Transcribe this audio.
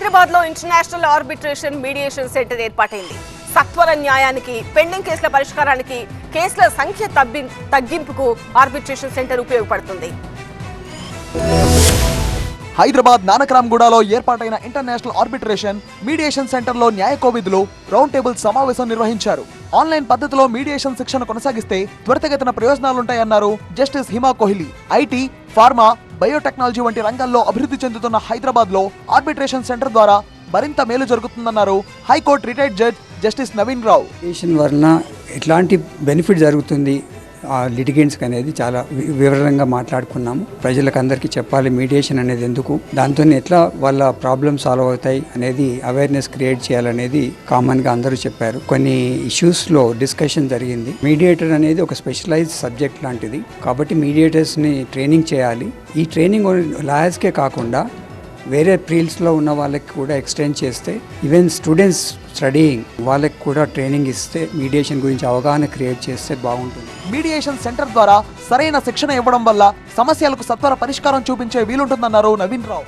హైదరాబాద్లో international arbitration mediation centre ఏర్పాటైంది. సత్వర న్యాయానికి పెండింగ్ కేసుల పరిష్కారానికి కేసుల సంఖ్య తగ్గి తగ్గింపుకు ఆర్బిట్రేషన్ సెంటర్ ఉపయోగపడుతుంది. హైదరాబాద్ నానక్రామ్గూడలో ఏర్పాటైన ఇంటర్నేషనల్ ఆర్బిట్రేషన్ మీడియేషన్ సెంటర్లో న్యాయ కోవిధులు రౌండ్ టేబుల్ సమావేశం నిర్వహించారు. ఆన్లైన్ పద్ధతిలో మీడియేషన్ శిక్షణ కొనసాగిస్తే త్వరితగతిన ప్రయోజనాలుంటాయన్నారు justice Hima Kohli. IT pharma biotechnology వంటి రంగాల్లో అభివృద్ధి చెందుతున్న హైదరాబాద్లో ఆర్బిట్రేషన్ సెంటర్ ద్వారా మరింత మేలు జరుగుతుందన్నారు high court retired judge justice Naveen Rao. వలన ఎట్లాంటి బెనిఫిట్ జరుగుతుంది? ఆ లిటిగెంట్స్కి అనేది చాలా వి- వివరంగా మాట్లాడుకున్నాము. ప్రజలకు అందరికీ చెప్పాలి మీడియేషన్ అనేది ఎందుకు? దాంతో ఎట్లా వాళ్ళ ప్రాబ్లమ్ సాల్వ్ అవుతాయి అనేది అవేర్నెస్ క్రియేట్ చేయాలనేది కామన్గా అందరూ చెప్పారు. కొన్ని ఇష్యూస్లో డిస్కషన్ జరిగింది. మీడియేటర్ అనేది ఒక స్పెషలైజ్ సబ్జెక్ట్ లాంటిది. కాబట్టి మీడియేటర్స్ని ట్రైనింగ్ చేయాలి. ఈ ట్రైనింగ్ లాయర్స్కే కాకుండా వేరే ఫీల్డ్స్లో ఉన్న వాళ్ళకి కూడా ఎక్స్టెండ్ చేస్తే ఈవెన్ స్టూడెంట్స్ స్టడీయింగ్ వాళ్ళకి కూడా ట్రైనింగ్ ఇస్తే మీడియేషన్ గురించి అవగాహన క్రియేట్ చేస్తే బాగుంటుంది. మీడియేషన్ సెంటర్ ద్వారా సరైన శిక్షణ ఇవ్వడం వల్ల సమస్యలకు సత్వర పరిష్కారం చూపించే వీలుంటుందన్నారు నవీన్ రావు.